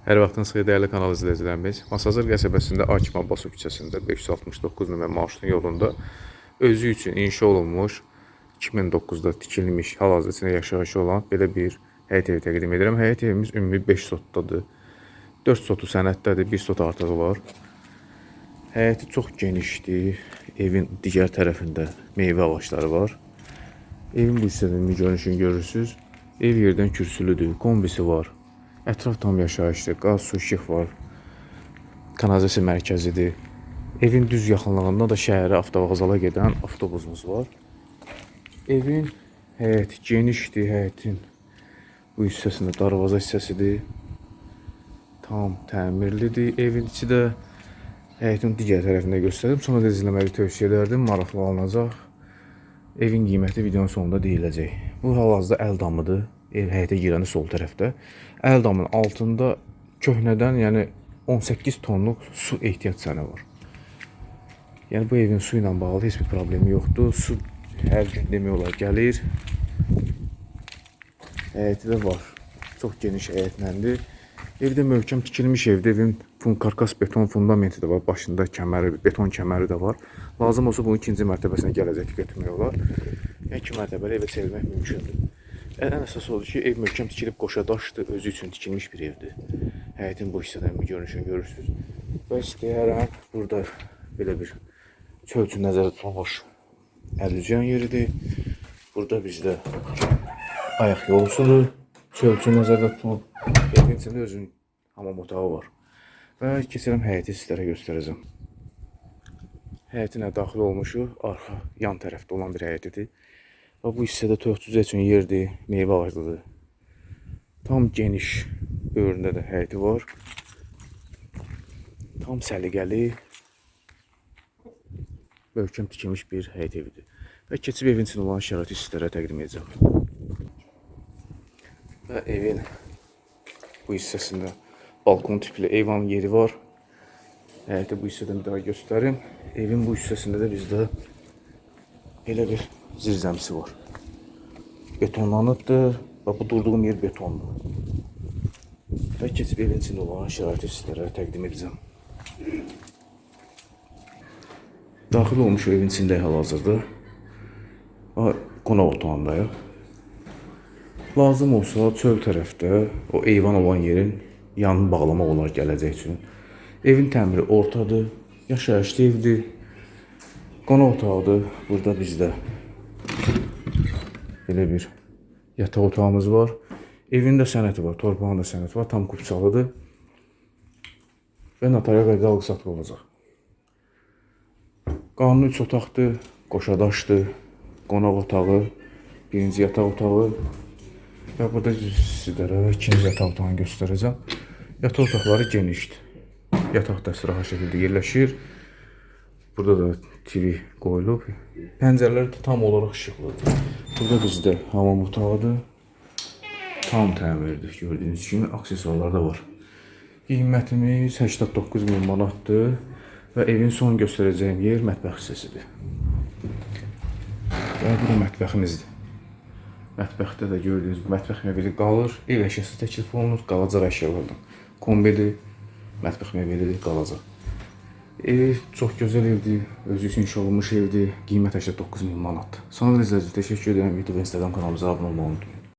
Hər vaxtınız xeyir dəyərli kanal izləyicilərimiz. Masazır qəsəbəsində Akif Abbasov küçəsində 569 nömrə marşrutun yolunda özü üçün inşa olunmuş 2009-da tikilmiş, hal-hazırda içində yaşayışı olan belə bir həyət evi təqdim edirəm. Həyət evimiz ümumi 5 sotdadır. 4 sotu sənəddədir, 1 sot artığı var. Həyəti çox genişdir. Evin digər tərəfində meyvə ağacları var. Evin bu hissəsində görünüşünü görürsüz. Ev yerdən kürsülüdür, kombisi var. Ətraf tam yaşayışdır, qaz, su, işıq var. Kanalizasiya mərkəzidir. Evin düz yaxınlığında da şəhərə avtovağzala gedən avtobusumuz var. Evin həyəti genişdir, həyətin bu hissəsində darvaza hissəsidir. Tam təmirlidir. Evin içi də həyətin digər tərəfində göstərdim. Sonra da izləməyi tövsiyə edərdim. Maraqlı alınacaq. Evin qiyməti videonun sonunda deyiləcək. Bu hal-hazırda əl damıdır. Ev həyətə girəndə sol tərəfdə. Əl damının altında köhnədən, yəni 18 tonluq su ehtiyac sənə var. Yəni bu evin su ilə bağlı heç bir problemi yoxdur. Su hər gün demək olar gəlir. Həyəti də var. Çox geniş həyətləndir. Evdə möhkəm tikilmiş evdə evin fun karkas beton fundamenti də var. Başında kəməri, beton kəməri də var. Lazım olsa bunun ikinci mərtəbəsinə gələcək götürmək olar. Yəni iki mərtəbəli evə çevirmək mümkündür. Ən əsas odur ki, ev möhkəm tikilib qoşa daşdır, özü üçün tikilmiş bir evdir. Həyətin bu hissədən bir görünüşünü görürsüz. Və istəyərəm burada belə bir çöl üçün nəzərdə tutulmuş əlüzyan yeridir. Burada bizdə ayaq yolusudur. Çöl üçün nəzərdə tutulub. Evin içində özünün hamam otağı var. Və keçirəm həyəti sizlərə göstərəcəm. Həyətinə daxil olmuşuq. Arxa, yan tərəfdə olan bir həyətidir. Və bu hissədə tövcüzə üçün yerdir, meyvə ağaclıdır. Tam geniş böyründə də həyəti var. Tam səliqəli, möhkəm tikilmiş bir həyət evidir. Və keçib evin içində olan şəraiti sizlərə təqdim edəcəm. Və evin bu hissəsində balkon tipli eyvan yeri var. Həyəti bu hissədən bir daha göstərim. Evin bu hissəsində də bizdə belə bir zirzəmisi var. Betonlanıbdır və bu durduğum yer betondur. Və keçib evin içində olan şəraiti sizlərə təqdim edəcəm. Daxil olmuş evin içində hal-hazırda. Qonaq otağındayıq. Lazım olsa çöl tərəfdə o eyvan olan yerin yanını bağlamaq olar gələcək üçün. Evin təmiri ortadır, yaşayışlı evdir. Qonaq otağıdır. Burada bizdə belə bir yataq otağımız var. Evin də sənəti var, torpağın da sənəti var, tam kupçalıdır. Və notarial qaydada alqı-satqı olacaq. Qanuni üç otaqdır, qoşadaşdır, qonaq otağı, birinci yataq otağı və burada sizlərə ikinci yataq otağını göstərəcəm. Yataq otaqları genişdir. Yataq da rahat şəkildə yerləşir. Burada da TV qoyulub. Pəncərələr də tam olaraq işıqlıdır. Burada bizdə hamam otağıdır. Tam təmirdir. Gördüyünüz kimi aksesuarlar da var. Qiymətimiz 89 min manatdır və evin son göstərəcəyim yer mətbəx hissəsidir. Və bu da mətbəximizdir. Mətbəxdə də gördüyünüz bu mətbəx mebeli qalır. Ev əşyası təklif olunur, qalacaq əşyalardan. Kombidir, mətbəx mebelidir, qalacaq. Ev çox gözəl evdir, özü üçün inşa olunmuş evdir. Qiymət 89 min manat. Sonra üçün təşəkkür edirəm. YouTube Instagram kanalımıza abunə olmağı unutmayın.